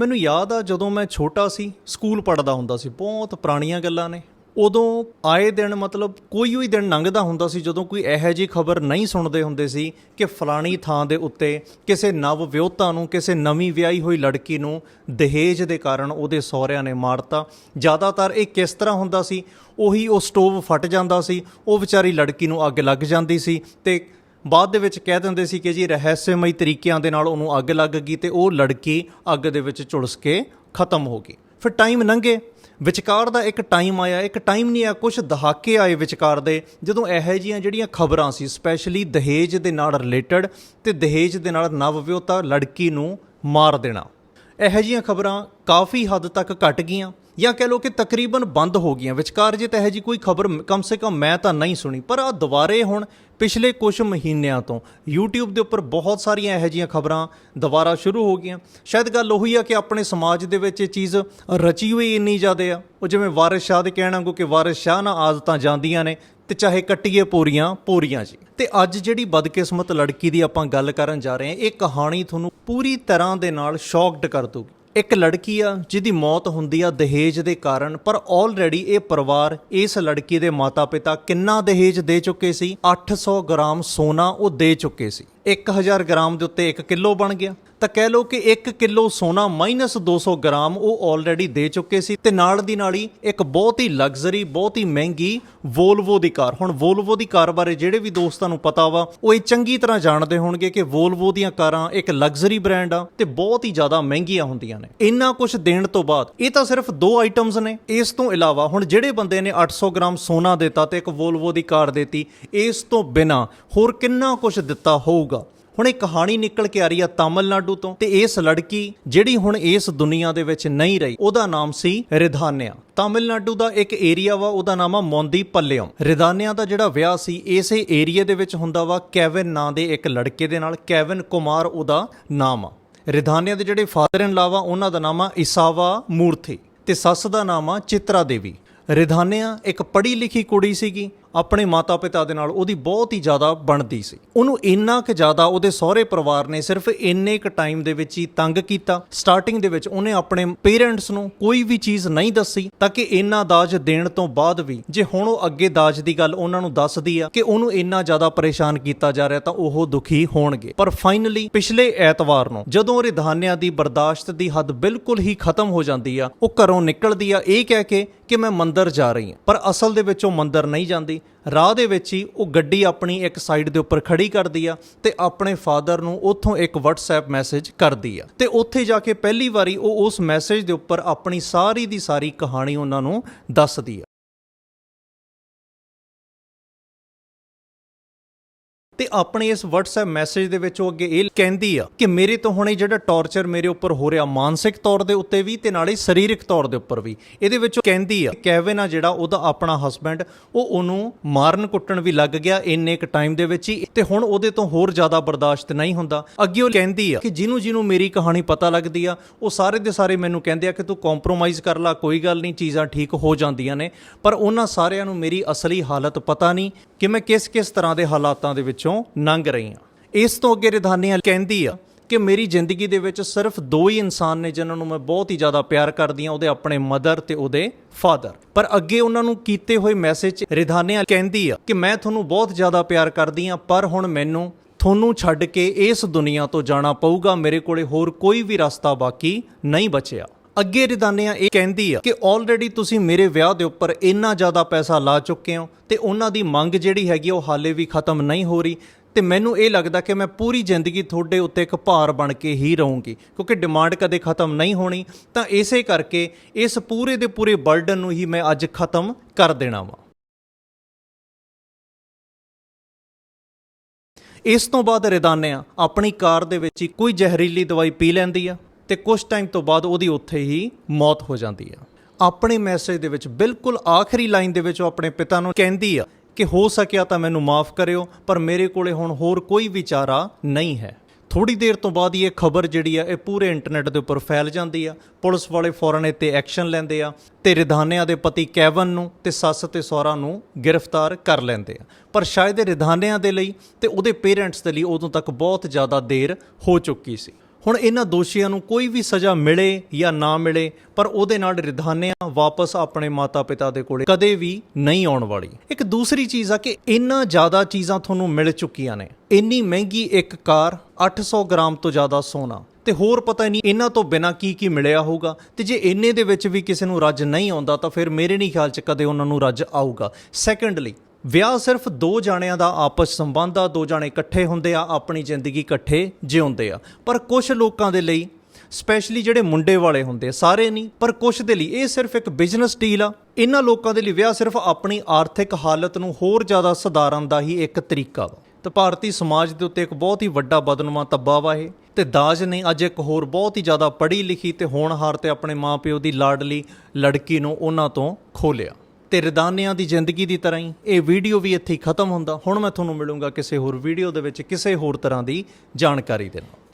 ਮੈਨੂੰ ਯਾਦ ਆ ਜਦੋਂ ਮੈਂ ਛੋਟਾ ਸੀ, ਸਕੂਲ ਪੜ੍ਹਦਾ ਹੁੰਦਾ ਸੀ, ਬਹੁਤ ਪੁਰਾਣੀਆਂ ਗੱਲਾਂ ਨੇ। ਉਦੋਂ ਆਏ ਦਿਨ ਮਤਲਬ ਕੋਈ ਵੀ ਦਿਨ ਲੰਘਦਾ ਹੁੰਦਾ ਸੀ, ਜਦੋਂ ਕੋਈ ਇਹੋ ਜਿਹੀ ਖਬਰ ਨਹੀਂ ਸੁਣਦੇ ਹੁੰਦੇ ਸੀ ਕਿ ਫਲਾਣੀ ਥਾਂ ਦੇ ਉੱਤੇ ਕਿਸੇ ਨਵ ਵਿਆਹੁਤਾ ਨੂੰ, ਕਿਸੇ ਨਵੀਂ ਵਿਆਹੀ ਹੋਈ ਲੜਕੀ ਨੂੰ ਦਹੇਜ ਦੇ ਕਾਰਨ ਉਹਦੇ ਸਹੁਰਿਆਂ ਨੇ ਮਾਰਤਾ। ਜ਼ਿਆਦਾਤਰ ਇਹ ਕਿਸ ਤਰ੍ਹਾਂ ਹੁੰਦਾ ਸੀ? ਉਹੀ ਉਹ ਸਟੋਵ ਫਟ ਜਾਂਦਾ ਸੀ, ਉਹ ਵਿਚਾਰੀ ਲੜਕੀ ਨੂੰ ਅੱਗ ਲੱਗ ਜਾਂਦੀ ਸੀ ਤੇ ਬਾਅਦ ਦੇ ਵਿੱਚ ਕਹਿ ਦਿੰਦੇ ਸੀ ਕਿ ਜੀ ਰਹੱਸਮਈ ਤਰੀਕਿਆਂ ਦੇ ਨਾਲ ਉਹਨੂੰ ਅੱਗ ਲੱਗ ਗਈ ਤੇ ਉਹ ਲੜਕੀ ਅੱਗ ਦੇ ਵਿੱਚ ਝੁਲਸ ਕੇ ਖਤਮ ਹੋ ਗਈ। ਫਿਰ ਟਾਈਮ ਲੰਘੇ। ਵਿਚਕਾਰ ਦਾ ਇੱਕ ਟਾਈਮ ਆਇਆ। ਇੱਕ ਟਾਈਮ ਨਹੀਂ ਆ ਕੁਝ ਦਹਾਕੇ ਆਏ ਵਿਚਕਾਰ ਦੇ, ਜਦੋਂ ਇਹੋ ਜਿਹੀਆਂ ਜਿਹੜੀਆਂ ਖਬਰਾਂ ਸੀ ਸਪੈਸ਼ਲੀ ਦਹੇਜ ਦੇ ਨਾਲ ਰਿਲੇਟਡ ਤੇ ਦਹੇਜ ਦੇ ਨਾਲ ਨਵਵਿਆਹੁਤਾ ਲੜਕੀ ਨੂੰ ਮਾਰ ਦੇਣਾ। ਇਹੋ ਜਿਹੀਆਂ ਖਬਰਾਂ ਕਾਫੀ ਹੱਦ ਤੱਕ ਘਟ ਗਈਆਂ। ਜਾਂ ਕਹਿ ਲਓ ਕਿ ਤਕਰੀਬਨ ਬੰਦ ਹੋ ਗਈਆਂ, ਵਿਚਕਾਰ ਜੇ ਤਾਂ ਇਹੋ ਜਿਹੀ ਕੋਈ ਖਬਰ ਕਮ ਸੇ ਕਮ ਮੈਂ ਤਾਂ ਨਹੀਂ ਸੁਣੀ, ਪਰ ਆ ਦੁਬਾਰੇ ਹੁਣ ਪਿਛਲੇ ਕੁਝ ਮਹੀਨਿਆਂ ਤੋਂ YouTube ਦੇ ਉੱਪਰ ਬਹੁਤ ਸਾਰੀਆਂ ਇਹੋ ਜਿਹੀਆਂ ਖਬਰਾਂ ਦੁਬਾਰਾ ਸ਼ੁਰੂ ਹੋ ਗਈਆਂ। ਸ਼ਾਇਦ ਗੱਲ ਉਹੀ ਆ ਕਿ ਆਪਣੇ ਸਮਾਜ ਦੇ ਵਿੱਚ ਇਹ ਚੀਜ਼ ਰਚੀ ਹੋਈ ਇੰਨੀ ਜ਼ਿਆਦਾ ਆ। ਉਹ ਜਿਵੇਂ ਵਾਰਿਸ ਸ਼ਾਹ ਦੇ ਕਹਿਣਾ ਕੋ ਕਿ ਵਾਰਿਸ ਸ਼ਾਹ ਨਾ ਆਦਤਾਂ ਜਾਂਦੀਆਂ ਨੇ ਤੇ ਚਾਹੇ ਕੱਟੀਏ ਪੂਰੀਆਂ ਪੂਰੀਆਂ ਜੀ। ਤੇ ਅੱਜ ਜਿਹੜੀ ਬਦਕਿਸਮਤ ਲੜਕੀ ਦੀ ਆਪਾਂ ਗੱਲ ਕਰਨ ਜਾ ਰਹੇ ਹਾਂ, ਇਹ ਕਹਾਣੀ ਤੁਹਾਨੂੰ ਪੂਰੀ ਤਰ੍ਹਾਂ ਦੇ ਨਾਲ ਸ਼ੌਕਡ ਕਰ ਦੂਗੀ ਇੱਕ ਲੜਕੀ ਆ, ਜਿਹਦੀ ਮੌਤ ਹੁੰਦੀ ਆ ਦਹੇਜ ਦੇ ਕਾਰਨ, ਪਰ ਆਲਰੇਡੀ ਇਹ ਪਰਿਵਾਰ ਇਸ ਲੜਕੀ ਦੇ ਮਾਤਾ-ਪਿਤਾ ਕਿੰਨਾ ਦਹੇਜ ਦੇ ਚੁੱਕੇ ਸੀ? 800 ਗ੍ਰਾਮ ਸੋਨਾ ਉਹ ਦੇ ਚੁੱਕੇ ਸੀ। 1000 ਗ੍ਰਾਮ ਦੇ ਉੱਤੇ 1 ਕਿਲੋ ਬਣ ਗਿਆ। ਤਾਂ ਕਹਿ ਲਓ ਕਿ 1 ਕਿਲੋ ਸੋਨਾ ਮਾਈਨਸ 200 ਗ੍ਰਾਮ ਉਹ ਆਲਰੇਡੀ ਦੇ ਚੁੱਕੇ ਸੀ ਤੇ ਨਾਲ ਦੀ ਨਾਲ ਹੀ ਇੱਕ ਬਹੁਤ ਹੀ ਲਗਜ਼ਰੀ ਬਹੁਤ ਹੀ ਮਹਿੰਗੀ ਵੋਲਵੋ ਦੀ ਕਾਰ। ਹੁਣ ਵੋਲਵੋ ਦੀ ਕਾਰ ਬਾਰੇ ਜਿਹੜੇ ਵੀ ਦੋਸਤਾਂ ਨੂੰ ਪਤਾ ਵਾ, ਉਹ ਇਹ ਚੰਗੀ ਤਰ੍ਹਾਂ ਜਾਣਦੇ ਹੋਣਗੇ ਕਿ ਵੋਲਵੋ ਦੀਆਂ ਕਾਰਾਂ ਇੱਕ ਲਗਜ਼ਰੀ ਬ੍ਰਾਂਡ ਆ ਤੇ ਬਹੁਤ ਹੀ ਜ਼ਿਆਦਾ ਮਹਿੰਗੀਆਂ ਹੁੰਦੀਆਂ ਨੇ। ਇੰਨਾ ਕੁਝ ਦੇਣ ਤੋਂ ਬਾਅਦ ਇਹ ਤਾਂ ਸਿਰਫ ਦੋ ਆਈਟਮਸ ਨੇ। ਇਸ ਤੋਂ ਇਲਾਵਾ ਹੁਣ ਜਿਹੜੇ ਬੰਦੇ ਨੇ 800 ਗ੍ਰਾਮ ਸੋਨਾ ਦਿੱਤਾ ਤੇ ਇੱਕ ਵੋਲਵੋ ਦੀ ਕਾਰ ਦਿੱਤੀ, ਇਸ ਤੋਂ ਬਿਨਾ ਹੋਰ ਕਿੰਨਾ ਕੁਝ ਦਿੱਤਾ ਹੋਊਗਾ? ਹੁਣ ਇਹ ਕਹਾਣੀ ਨਿਕਲ ਕੇ ਆ ਰਹੀ ਆ ਤਾਮਿਲਨਾਡੂ ਤੋਂ ਤੇ ਇਸ ਲੜਕੀ ਜਿਹੜੀ ਹੁਣ ਇਸ ਦੁਨੀਆ ਦੇ ਵਿੱਚ ਨਹੀਂ ਰਹੀ, ਉਹਦਾ ਨਾਮ ਸੀ ਰਿਧਾਨਿਆ। ਤਾਮਿਲਨਾਡੂ ਦਾ ਇੱਕ ਏਰੀਆ ਵਾ, ਉਹਦਾ ਨਾਮ ਆ ਮੌਂਦੀ ਪੱਲਿਓਮ ਰਿਧਾਨਿਆ ਦਾ ਜਿਹੜਾ ਵਿਆਹ ਸੀ, ਇਸੇ ਏਰੀਆ ਦੇ ਵਿੱਚ ਹੁੰਦਾ ਵਾ ਕੈਵਿਨ ਨਾਂ ਦੇ ਇੱਕ ਲੜਕੇ ਦੇ ਨਾਲ, ਕੈਵਿਨ ਕੁਮਾਰ ਉਹਦਾ ਨਾਮ ਆ। ਰਿਧਾਨਿਆ ਦੇ ਜਿਹੜੇ ਫਾਦਰ ਇਨ ਲਾਵਾ ਉਹਨਾਂ ਦਾ ਨਾਮ ਆ ਇਸਾਵਾ ਮੂਰਥੀ ਤੇ ਸੱਸ ਦਾ ਨਾਮ ਆ ਚਿਤਰਾ ਦੇਵੀ। ਰਿਧਾਨਿਆ ਇੱਕ ਪੜ੍ਹੀ ਲਿਖੀ ਕੁੜੀ ਸੀਗੀ ਆਪਣੇ ਮਾਤਾ-ਪਿਤਾ ਦੇ ਨਾਲ ਉਹਦੀ ਬਹੁਤ ਹੀ ਜ਼ਿਆਦਾ ਬਣਦੀ ਸੀ। ਉਹਨੂੰ ਇੰਨਾ ਕੁ ਜ਼ਿਆਦਾ ਉਹਦੇ ਸਹੁਰੇ ਪਰਿਵਾਰ ਨੇ ਸਿਰਫ ਇੰਨੇ ਕੁ ਟਾਈਮ ਦੇ ਵਿੱਚ ਹੀ ਤੰਗ ਕੀਤਾ। ਸਟਾਰਟਿੰਗ ਦੇ ਵਿੱਚ ਉਹਨੇ ਆਪਣੇ ਪੇਰੈਂਟਸ ਨੂੰ ਕੋਈ ਵੀ ਚੀਜ਼ ਨਹੀਂ ਦੱਸੀ ਤਾਂ ਕਿ ਇੰਨਾ ਦਾਜ ਦੇਣ ਤੋਂ ਬਾਅਦ ਵੀ ਜੇ ਹੁਣ ਉਹ ਅੱਗੇ ਦਾਜ ਦੀ ਗੱਲ ਉਹਨਾਂ ਨੂੰ ਦੱਸਦੀ ਆ ਕਿ ਉਹਨੂੰ ਇੰਨਾ ਜ਼ਿਆਦਾ ਪਰੇਸ਼ਾਨ ਕੀਤਾ ਜਾ ਰਿਹਾ ਤਾਂ ਉਹ ਦੁਖੀ ਹੋਣਗੇ। ਪਰ ਫਾਈਨਲੀ ਪਿਛਲੇ ਐਤਵਾਰ ਨੂੰ ਜਦੋਂ ਰਿਧਾਨਿਆ ਦੀ ਬਰਦਾਸ਼ਤ ਦੀ ਹੱਦ ਬਿਲਕੁਲ ਹੀ ਖਤਮ ਹੋ ਜਾਂਦੀ ਆ, ਉਹ ਘਰੋਂ ਨਿਕਲਦੀ ਆ ਇਹ ਕਹਿ ਕੇ ਕਿ ਮੈਂ ਮੰਦਰ ਜਾ ਰਹੀ ਹਾਂ। ਪਰ ਅਸਲ ਦੇ ਵਿੱਚ ਉਹ ਮੰਦਰ ਨਹੀਂ ਜਾਂਦੀ। ਰਾਹ ਦੇ ਵਿੱਚ ਹੀ ਉਹ ਗੱਡੀ ਆਪਣੀ ਇੱਕ ਸਾਈਡ ਦੇ ਉੱਪਰ ਖੜੀ ਕਰਦੀ ਆ ਤੇ ਆਪਣੇ ਫਾਦਰ ਨੂੰ ਉੱਥੋਂ ਇੱਕ WhatsApp ਮੈਸੇਜ ਕਰਦੀ ਆ। ਤੇ ਉੱਥੇ ਜਾ ਕੇ ਪਹਿਲੀ ਵਾਰੀ ਉਹ ਉਸ ਮੈਸੇਜ ਦੇ ਉੱਪਰ ਆਪਣੀ ਸਾਰੀ ਦੀ ਸਾਰੀ ਕਹਾਣੀ ਉਹਨਾਂ ਨੂੰ ਦੱਸਦੀ ਆ। ਤੇ ਆਪਣੇ ਇਸ WhatsApp ਮੈਸੇਜ ਦੇ ਵਿੱਚ ਉਹ ਅੱਗੇ ਇਹ ਕਹਿੰਦੀ ਆ ਕਿ ਮੇਰੇ ਤੋਂ ਹੁਣੇ ਜਿਹੜਾ ਟੌਰਚਰ ਮੇਰੇ ਉੱਪਰ ਹੋ ਰਿਹਾ ਮਾਨਸਿਕ ਤੌਰ ਦੇ ਉੱਤੇ ਵੀ ਤੇ ਨਾਲੇ ਸਰੀਰਕ ਤੌਰ ਦੇ ਉੱਪਰ ਵੀ। ਇਹਦੇ ਵਿੱਚ ਉਹ ਕਹਿੰਦੀ ਆ, ਕੈਵਿਨ ਆ ਜਿਹੜਾ ਉਹਦਾ ਆਪਣਾ ਹਸਬੰਡ ਉਹ ਉਹਨੂੰ ਮਾਰਨ ਕੁੱਟਣ ਵੀ ਲੱਗ ਗਿਆ ਇੰਨੇ ਇੱਕ ਟਾਈਮ ਦੇ ਵਿੱਚ ਹੀ ਤੇ ਹੁਣ ਉਹਦੇ ਤੋਂ ਹੋਰ ਜ਼ਿਆਦਾ ਬਰਦਾਸ਼ਤ ਨਹੀਂ ਹੁੰਦਾ। ਅੱਗੇ ਉਹ ਕਹਿੰਦੀ ਆ ਕਿ ਜਿਹਨੂੰ ਜਿਹਨੂੰ ਮੇਰੀ ਕਹਾਣੀ ਪਤਾ ਲੱਗਦੀ ਆ, ਉਹ ਸਾਰੇ ਦੇ ਸਾਰੇ ਮੈਨੂੰ ਕਹਿੰਦੇ ਆ ਕਿ ਤੂੰ ਕੰਪਰੋਮਾਈਜ਼ ਕਰ ਲੈ, ਕੋਈ ਗੱਲ ਨਹੀਂ, ਚੀਜ਼ਾਂ ਠੀਕ ਹੋ ਜਾਂਦੀਆਂ ਨੇ, ਪਰ ਉਹਨਾਂ ਸਾਰਿਆਂ ਨੂੰ ਮੇਰੀ ਅਸਲੀ ਹਾਲਤ ਪਤਾ ਨਹੀਂ ਕਿ ਮੈਂ ਕਿਸ ਕਿਸ ਤਰ੍ਹਾਂ ਦੇ ਹਾਲਾਤਾਂ ਦੇ ਵਿੱਚੋਂ ਲੰਘ ਰਹੀ ਹਾਂ। ਇਸ ਤੋਂ ਅੱਗੇ ਰਿਧਾਨੀਆਂ ਕਹਿੰਦੀ ਆ ਕਿ ਮੇਰੀ ਜ਼ਿੰਦਗੀ ਦੇ ਵਿੱਚ ਸਿਰਫ ਦੋ ਹੀ ਇਨਸਾਨ ਨੇ ਜਿਨ੍ਹਾਂ ਨੂੰ ਮੈਂ ਬਹੁਤ ਹੀ ਜ਼ਿਆਦਾ ਪਿਆਰ ਕਰਦੀ ਹਾਂ, ਉਹਦੇ ਆਪਣੇ ਮਦਰ ਤੇ ਉਹਦੇ ਫਾਦਰ। ਪਰ ਅੱਗੇ ਉਹਨਾਂ ਨੂੰ ਕੀਤੇ ਹੋਏ ਮੈਸੇਜ ਰਿਧਾਨੀਆਂ ਕਹਿੰਦੀ ਆ ਕਿ ਮੈਂ ਤੁਹਾਨੂੰ ਬਹੁਤ ਜ਼ਿਆਦਾ ਪਿਆਰ ਕਰਦੀ ਹਾਂ, ਪਰ ਹੁਣ ਮੈਨੂੰ ਤੁਹਾਨੂੰ ਛੱਡ ਕੇ ਇਸ ਦੁਨੀਆ ਤੋਂ ਜਾਣਾ ਪਊਗਾ, ਮੇਰੇ ਕੋਲੇ ਹੋਰ ਕੋਈ ਵੀ ਰਸਤਾ ਬਾਕੀ ਨਹੀਂ ਬਚਿਆ। ਅੱਗੇ ਰਿਦਾਨਿਆ ਇਹ ਕਹਿੰਦੀ ਆ ਕਿ ਆਲਰੇਡੀ ਤੁਸੀਂ ਮੇਰੇ ਵਿਆਹ ਦੇ ਉੱਪਰ ਇੰਨਾ ਜ਼ਿਆਦਾ ਪੈਸਾ ਲਾ ਚੁੱਕੇ ਹੋ ਤੇ ਉਹਨਾਂ ਦੀ ਮੰਗ ਜਿਹੜੀ ਹੈਗੀ ਉਹ ਹਾਲੇ ਵੀ ਖਤਮ ਨਹੀਂ ਹੋ ਰਹੀ। ਤੇ ਮੈਨੂੰ ਇਹ ਲੱਗਦਾ ਕਿ ਮੈਂ ਪੂਰੀ ਜ਼ਿੰਦਗੀ ਤੁਹਾਡੇ ਉੱਤੇ ਇੱਕ ਭਾਰ ਬਣ ਕੇ ਹੀ ਰਹੂੰਗੀ, ਕਿਉਂਕਿ ਡਿਮਾਂਡ ਕਦੇ ਖਤਮ ਨਹੀਂ ਹੋਣੀ। ਤਾਂ ਇਸੇ ਕਰਕੇ ਇਸ ਪੂਰੇ ਦੇ ਪੂਰੇ ਬਰਡਨ ਨੂੰ ਹੀ ਮੈਂ ਅੱਜ ਖਤਮ ਕਰ ਦੇਣਾ ਵਾ। ਇਸ ਤੋਂ ਬਾਅਦ ਰਿਦਾਨਿਆ ਆਪਣੀ ਕਾਰ ਦੇ ਵਿੱਚ ਹੀ ਕੋਈ ਜ਼ਹਿਰੀਲੀ ਦਵਾਈ ਪੀ ਲੈਂਦੀ ਆ। ਤੇ ਕੁਝ ਟਾਈਮ ਤੋਂ ਬਾਅਦ ਉਹਦੀ ਉੱਥੇ ਹੀ ਮੌਤ ਹੋ ਜਾਂਦੀ ਆ। ਆਪਣੇ ਮੈਸੇਜ ਦੇ ਵਿੱਚ, ਬਿਲਕੁਲ ਆਖਰੀ ਲਾਈਨ ਦੇ ਵਿੱਚ ਉਹ ਆਪਣੇ ਪਿਤਾ ਨੂੰ ਕਹਿੰਦੀ ਆ ਕਿ ਹੋ ਸਕਿਆ ਤਾਂ ਮੈਨੂੰ ਮਾਫ ਕਰਿਓ, ਪਰ ਮੇਰੇ ਕੋਲੇ ਹੁਣ ਹੋਰ ਕੋਈ ਵਿਚਾਰਾ ਨਹੀਂ ਹੈ। ਥੋੜੀ ਦੇਰ ਤੋਂ ਬਾਅਦ ਹੀ ਇਹ ਖਬਰ ਜਿਹੜੀ ਆ, ਇਹ ਪੂਰੇ ਇੰਟਰਨੈਟ ਦੇ ਉੱਪਰ ਫੈਲ ਜਾਂਦੀ ਆ। ਪੁਲਿਸ ਵਾਲੇ ਫੌਰਨ ਇੱਥੇ ਐਕਸ਼ਨ ਲੈਂਦੇ ਆ ਤੇ ਰਿਧਾਨਿਆਂ ਦੇ ਪਤੀ ਕੈਵਨ ਨੂੰ ਤੇ ਸੱਸ ਤੇ ਸਹੁਰਾ ਨੂੰ ਗ੍ਰਿਫਤਾਰ ਕਰ ਲੈਂਦੇ ਆ। ਪਰ ਸ਼ਾਇਦ ਇਹ ਰਿਧਾਨਿਆਂ ਦੇ ਲਈ ਤੇ ਉਹਦੇ ਪੇਰੈਂਟਸ ਦੇ ਲਈ ਉਦੋਂ ਤੱਕ ਬਹੁਤ ਜ਼ਿਆਦਾ ਦੇਰ ਹੋ ਚੁੱਕੀ ਸੀ। ਹੁਣ ਇਹਨਾਂ ਦੋਸ਼ੀਆਂ ਨੂੰ ਕੋਈ ਵੀ ਸਜ਼ਾ ਮਿਲੇ ਜਾਂ ਨਾ ਮਿਲੇ, ਪਰ ਉਹਦੇ ਨਾਲ ਰਿਧਾਨਿਆਂ ਵਾਪਸ ਆਪਣੇ ਮਾਤਾ-ਪਿਤਾ ਦੇ ਕੋਲੇ ਕਦੇ ਵੀ ਨਹੀਂ ਆਉਣ ਵਾਲੀ। ਇੱਕ ਦੂਸਰੀ ਚੀਜ਼ ਆ ਕਿ ਇੰਨਾ ਜ਼ਿਆਦਾ ਚੀਜ਼ਾਂ ਤੁਹਾਨੂੰ ਮਿਲ ਚੁੱਕੀਆਂ ਨੇ। ਇੰਨੀ ਮਹਿੰਗੀ ਇੱਕ ਕਾਰ 800 ਗ੍ਰਾਮ ਤੋਂ ਜ਼ਿਆਦਾ ਸੋਨਾ। ਤੇ ਹੋਰ ਪਤਾ ਨਹੀਂ ਇਹਨਾਂ ਤੋਂ ਬਿਨਾ ਕੀ ਕੀ ਮਿਲਿਆ ਹੋਊਗਾ। ਤੇ ਜੇ ਇੰਨੇ ਦੇ ਵਿੱਚ ਵੀ ਕਿਸੇ ਨੂੰ ਰੱਜ ਨਹੀਂ ਆਉਂਦਾ, ਤਾਂ ਫਿਰ ਮੇਰੇ ਨਹੀਂ ਖਿਆਲ 'ਚ ਕਦੇ ਉਹਨਾਂ ਨੂੰ ਰੱਜ ਆਊਗਾ। ਸੈਕੰਡਲੀ ਵਿਆਹ ਸਿਰਫ ਦੋ ਜਾਣਿਆਂ ਦਾ ਆਪਸ ਸੰਬੰਧ ਆ, ਦੋ ਜਾਣੇ ਇਕੱਠੇ ਹੁੰਦੇ ਆ, ਆਪਣੀ ਜ਼ਿੰਦਗੀ ਇਕੱਠੇ ਜਿਉਂਦੇ ਆ। ਪਰ ਕੁਝ ਲੋਕਾਂ ਦੇ ਲਈ, ਸਪੈਸ਼ਲੀ ਜਿਹੜੇ ਮੁੰਡੇ ਵਾਲੇ ਹੁੰਦੇ ਸਾਰੇ ਨਹੀਂ, ਪਰ ਕੁਝ ਦੇ ਲਈ ਇਹ ਸਿਰਫ ਇੱਕ ਬਿਜ਼ਨਸ ਡੀਲ ਆ। ਇਹਨਾਂ ਲੋਕਾਂ ਦੇ ਲਈ ਵਿਆਹ ਸਿਰਫ ਆਪਣੀ ਆਰਥਿਕ ਹਾਲਤ ਨੂੰ ਹੋਰ ਜ਼ਿਆਦਾ ਸੁਧਾਰਨ ਦਾ ਹੀ ਇੱਕ ਤਰੀਕਾ ਵਾ। ਤੇ ਭਾਰਤੀ ਸਮਾਜ ਦੇ ਉੱਤੇ ਇੱਕ ਬਹੁਤ ਹੀ ਵੱਡਾ ਬਦਨਮਾ ਤੱਬਾ ਵਾ ਇਹ। ਤੇ ਦਾਜ ਨੇ ਅੱਜ ਇੱਕ ਹੋਰ ਬਹੁਤ ਹੀ ਜ਼ਿਆਦਾ ਪੜ੍ਹੀ ਲਿਖੀ ਤੇ ਹੋਣਹਾਰ ਤੇ ਆਪਣੇ ਮਾਪਿਓ ਦੀ ਲਾਡਲੀ ਲੜਕੀ ਨੂੰ ਉਹਨਾਂ ਤੋਂ ਖੋਲਿਆ ਤੇ ਰਦਾਨਿਆਂ ਦੀ ਜ਼ਿੰਦਗੀ ਦੀ ਤਰ੍ਹਾਂ ਹੀ ਇਹ ਵੀਡੀਓ ਵੀ ਇੱਥੇ ਹੀ ਖਤਮ ਹੁੰਦਾ। ਹੁਣ ਮੈਂ ਤੁਹਾਨੂੰ ਮਿਲੂੰਗਾ ਕਿਸੇ ਹੋਰ ਵੀਡੀਓ ਦੇ ਵਿੱਚ ਕਿਸੇ ਹੋਰ ਤਰ੍ਹਾਂ ਦੀ ਜਾਣਕਾਰੀ ਦੇ ਨਾਲ।